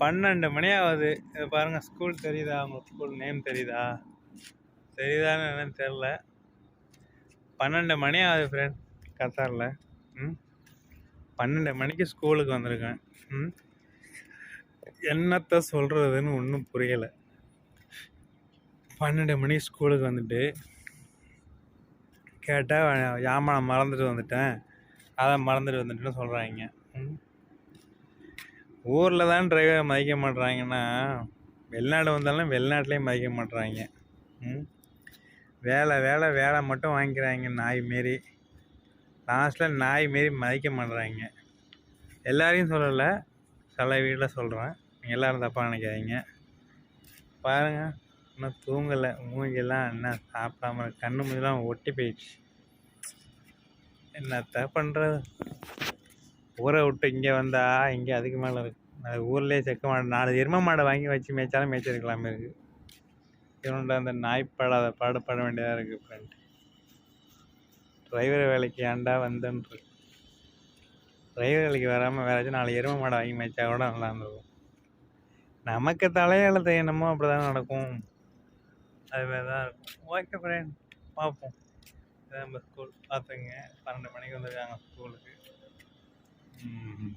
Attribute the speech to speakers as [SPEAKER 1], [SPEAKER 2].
[SPEAKER 1] பன்னெண்டு மணி ஆகுது. இது பாருங்கள் ஸ்கூல் தெரியுதா? உங்களுக்கு ஸ்கூல் நேம் தெரியுதா? தெரியுதான்னு என்னன்னு தெரில பன்னெண்டு மணி ஆகுது ஃப்ரெண்ட் கத்தாரில். ம்? பன்னெண்டு மணிக்கு ஸ்கூலுக்கு வந்திருக்கேன். ம்? என்னத்த சொல்கிறதுன்னு ஒன்றும் புரியலை. பன்னெண்டு மணிக்கு ஸ்கூலுக்கு வந்துட்டு கேட்டால் யாமான் மறந்துட்டு வந்துட்டேன். அதை மறந்துட்டு வந்துட்டுன்னு சொல்கிறாங்க ம்? ஊரில் தான் டிரைவர் மதிக்க மாட்றாங்கன்னா வெளிநாடு வந்தாலும் வெளிநாட்டிலையும் மதிக்க மாட்றாங்க. ம்? வேலை வேலை வேலை மட்டும் வாங்கிக்கிறாங்க நாய் மாரி. லாஸ்ட்டில் நாய் மாரி மதிக்க மாட்றாங்க. எல்லாரையும் சொல்லலை. சில வீட்டில் சொல்கிறேன் நீங்கள் எல்லோரும் தப்பாக நினைக்காதீங்க. பாருங்கள் இன்னும் தூங்கலை. மூஞ்சிலாம் என்ன சாப்பிடாம கண்ணு மூஞ்சிலாம் ஒட்டி போயிடுச்சு. என்னத்த பண்ணுறது ஊரை விட்டு இங்கே வந்தா இங்கே அதுக்கு மேலே இருக்கு. அது ஊர்லேயே செக்க மாடு நாலு எரும மாடை வாங்கி வச்சு மேய்ச்சாலும் மேய்ச்சிருக்கலாமே இருக்கு. இவனோட அந்த நாய் படாத பாடுபட வேண்டியதாக இருக்குது ஃப்ரெண்ட் டிரைவர் வேலைக்கு ஏன்டா வந்தேன்ரு டிரைவர் வேலைக்கு வராமல் வேற ஏதாச்சும் நாலு எரும மாடை வாங்கி மேய்ச்சா கூட நல்லா இருந்திருக்கும். நமக்கு தலையாளத்தை என்னமோ அப்படி தான் நடக்கும். அது மாதிரி தான் இருக்கும். ஓகே ஃப்ரெண்ட் பார்ப்போம். இதான் நம்ம ஸ்கூல் பார்த்துங்க பன்னெண்டு மணிக்கு வந்திருக்காங்க ஸ்கூலுக்கு ம்